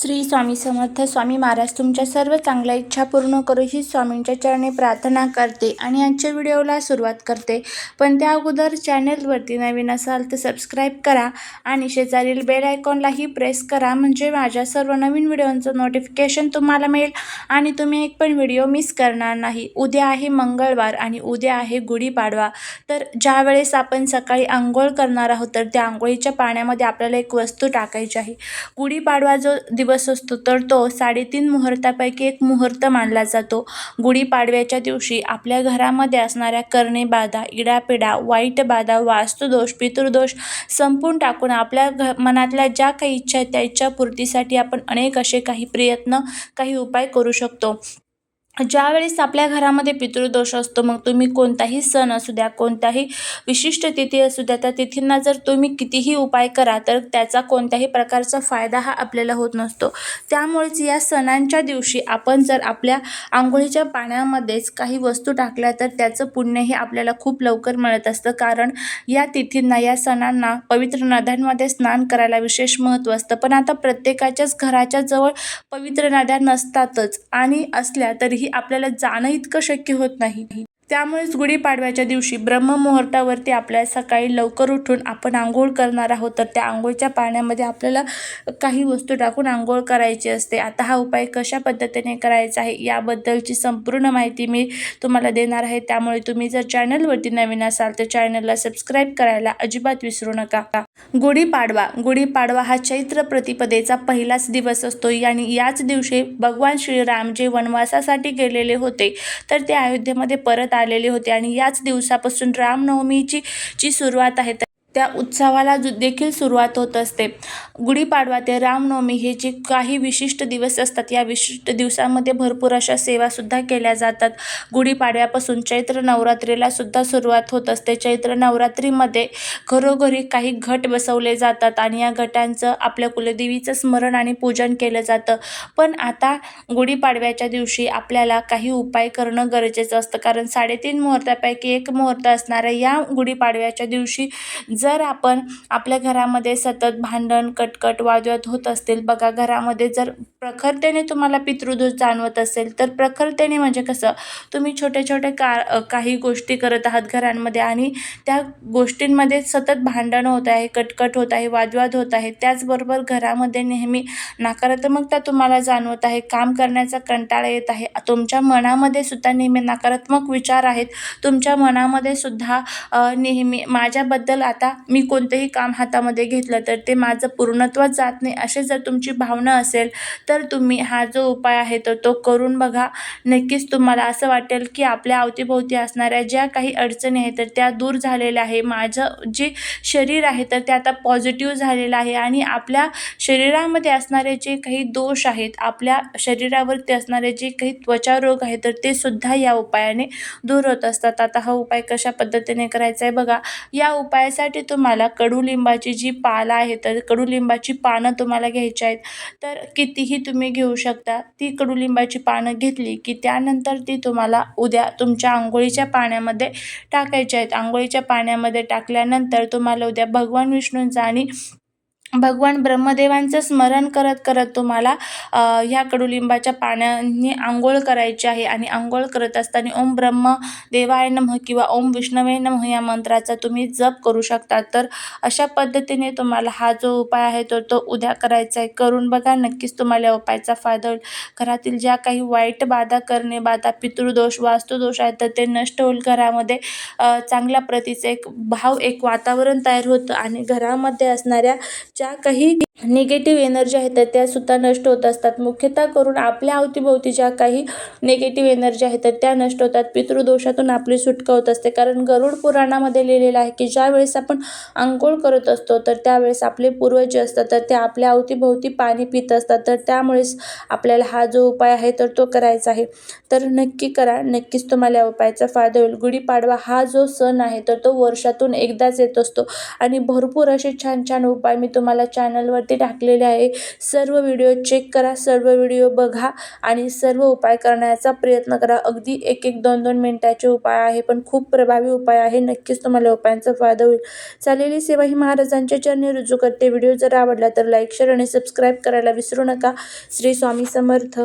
श्री स्वामी समर्थ स्वामी महाराज तुमच्या सर्व चांगल्या इच्छा पूर्ण करू ही स्वामींच्या चरणी प्रार्थना करते आणि आजच्या व्हिडिओला सुरुवात करते. पण त्या अगोदर चॅनेलवरती नवीन असाल तर सबस्क्राईब करा आणि शेजारील बेल आयकॉनलाही प्रेस करा म्हणजे माझ्या सर्व नवीन व्हिडिओंचं नोटिफिकेशन तुम्हाला मिळेल आणि तुम्ही एक पण व्हिडिओ मिस करणार नाही. उद्या आहे मंगळवार आणि उद्या आहे गुढीपाडवा. तर ज्या वेळेस आपण सकाळी आंघोळ करणार आहोत तर त्या आंघोळीच्या पाण्यामध्ये आपल्याला एक वस्तू टाकायची आहे. गुढीपाडवा जो दिवस असतो तर तो साडेतीन मुहूर्तापैकी एक मुहूर्त मानला जातो. गुढीपाडव्याच्या दिवशी आपल्या घरामध्ये असणाऱ्या करणे बाधा इडापिडा वाईट बाधा वास्तुदोष पितृदोष संपून टाकून आपल्या घ मनातल्या ज्या काही इच्छा आहेत त्या इच्छापूर्तीसाठी आपण अनेक असे काही प्रयत्न काही उपाय करू शकतो. ज्यावेळेस आपल्या घरामध्ये पितृदोष असतो मग तुम्ही कोणताही सण असू द्या कोणताही विशिष्ट तिथी असू द्या त्या तिथींना जर तुम्ही कितीही उपाय करा तर त्याचा कोणत्याही प्रकारचा फायदा हा आपल्याला होत नसतो. त्यामुळेच या सणांच्या दिवशी आपण जर आपल्या आंघोळीच्या पाण्यामध्येच काही वस्तू टाकल्या तर त्याचं पुण्य हे आपल्याला खूप लवकर मिळत असतं. कारण या तिथींना या सणांना पवित्र नद्यांमध्ये स्नान करायला विशेष महत्त्व असतं. पण आता प्रत्येकाच्याच घराच्या जवळ पवित्र नद्या नसतातच आणि असल्या तरीही आपल्याला जाणं इतकं शक्य होत नाही. त्यामुळेच गुढीपाडव्याच्या दिवशी ब्रह्ममुहूर्तावरती आपल्या सकाळी लवकर उठून आपण आंघोळ करणार आहोत. तर त्या आंघोळच्या पाण्यामध्ये आपल्याला काही वस्तू टाकून आंघोळ करायची असते. आता हा उपाय कशा पद्धतीने करायचा आहे याबद्दलची संपूर्ण माहिती मी तुम्हाला देणार आहे. त्यामुळे तुम्ही जर चॅनलवरती नवीन असाल तर चॅनलला सबस्क्राईब करायला अजिबात विसरू नका. गुढीपाडवा गुढीपाडवा हा चैत्र प्रतिपदेचा पहिलाच दिवस असतो आणि याच दिवशी भगवान श्रीराम जे वनवासासाठी गेलेले होते तर ते अयोध्येमध्ये परत आलेले होते. आणि याच दिवसापासून रामनवमीची जी सुरुवात आहे. त्या उत्सवाला जु देखील सुरुवात होत असते. गुढीपाडवा ते रामनवमी हे जे काही विशिष्ट दिवस असतात या विशिष्ट दिवसामध्ये भरपूर अशा सेवासुद्धा केल्या जातात. गुढीपाडव्यापासून चैत्र नवरात्रीला सुद्धा सुरुवात होत असते. चैत्र नवरात्रीमध्ये घरोघरी काही घट बसवले जातात आणि या घटांचं आपल्या कुलदेवीचं स्मरण आणि पूजन केलं जातं. पण आता गुढीपाडव्याच्या दिवशी आपल्याला काही उपाय करणं गरजेचं असतं. कारण साडेतीन मुहूर्तापैकी एक मुहूर्त असणाऱ्या या गुढीपाडव्याच्या दिवशी जर आपण आपल्या घरामध्ये सतत भांडण कटकट वादवाद होत असतील बघा घरामध्ये जर प्रखरतेने तुम्हाला पितृदोष जाणवत असेल तर प्रखरतेने म्हणजे कसं? तुम्ही छोटे छोटे का काही गोष्टी करत आहात घरांमध्ये आणि त्या गोष्टींमध्ये सतत भांडणं होत आहे कटकट होत आहे वादवाद होत आहे त्याचबरोबर घरामध्ये नेहमी नकारात्मकता तुम्हाला जाणवत आहे. काम करण्याचा कंटाळा येत आहे. तुमच्या मनामध्ये सुद्धा नेहमी नकारात्मक विचार आहेत. तुमच्या मनामध्ये सुद्धा नेहमी माझ्याबद्दल आता मी कोणतंही काम हातामध्ये घेतलं तर ते माझं पूर्णत्व जात नाही. असे जर तुमची भावना असेल तर तुम्ही हा जो उपाय आहे तर तो करून बघा. नक्कीच तुम्हाला असं वाटेल की आपल्या अवतीभोवती असणाऱ्या ज्या काही अडचणी आहेत तर त्या दूर झालेल्या आहे. माझं जे शरीर आहे तर ते आता पॉझिटिव्ह झालेलं आहे आणि आपल्या शरीरामध्ये असणारे जे काही दोष आहेत आपल्या शरीरावरती असणारे जे काही त्वचा रोग आहेत तर ते सुद्धा या उपायाने दूर होत असतात. आता हा उपाय कशा पद्धतीने करायचा आहे बघा. या उपायासाठी तुम्हाला कडुलिंबाची जी पाला आहे तर कडुलिंबाची पानं तुम्हाला घ्यायची आहेत. तर कितीही तुम्ही घेऊ शकता. ती कडुलिंबाची पानं घेतली की त्यानंतर ती तुम्हाला उद्या तुमच्या आंघोळीच्या पाण्यामध्ये टाकायची आहेत. आंघोळीच्या पाण्यामध्ये टाकल्यानंतर तुम्हाला उद्या भगवान विष्णूंचा आणि भगवान ब्रह्मदेवांचं स्मरण करत करत तुम्हाला ह्या कडुलिंबाच्या पाण्याने आंघोळ करायची आहे आणि आंघोळ करत असताना ओम ब्रह्म देवाय नमः किंवा ओम विष्णवे नमः या मंत्राचा तुम्ही जप करू शकता. तर अशा पद्धतीने तुम्हाला हा जो उपाय आहे तो तो उद्या करायचा आहे. करून बघा नक्कीच तुम्हाला या उपायाचा फायदा होईल. घरातील ज्या काही वाईट बाधा करणे बाधा पितृदोष वास्तुदोष आहेत तर ते नष्ट होईल. घरामध्ये चांगल्या प्रतीचं एक भाव एक वातावरण तयार होतं आणि घरामध्ये असणाऱ्या ज्या काही निगेटिव्ह एनर्जी आहेत तर त्यासुद्धा नष्ट होत असतात. मुख्यतः करून आपल्या अवतीभोवती ज्या काही निगेटिव्ह एनर्जी आहेत तर त्या नष्ट होतात. पितृदोषातून आपली सुटका होत असते. कारण गरुड पुराणामध्ये लिहिलेलं आहे की ज्यावेळेस आपण आंघोळ करत असतो तर त्यावेळेस आपले पूर्वज जे असतात तर ते आपल्या अवतीभोवती पाणी पित असतात. तर त्यामुळेच आपल्याला हा जो उपाय आहे तर तो करायचा आहे. तर नक्की करा. नक्कीच तुम्हाला या उपायाचा फायदा होईल. गुढीपाडवा हा जो सण आहे तर तो वर्षातून एकदाच येत असतो. आणि भरपूर असे छान छान उपाय मी तुम्हाला चॅनलवर ते टाकलेले आहे. सर्व व्हिडिओ चेक करा सर्व व्हिडिओ बघा आणि सर्व उपाय करण्याचा प्रयत्न करा. अगदी एक एक दोन दोन मिनटाचे उपाय आहे पण खूप प्रभावी उपाय आहे. नक्कीच तुम्हाला उपायांचा फायदा होईल. चालेली सेवा ही महाराजांच्या चरणी रुजू करते. व्हिडिओ जर आवडला तर लाईक शेअर आणि सबस्क्राईब करायला विसरू नका. श्री स्वामी समर्थ.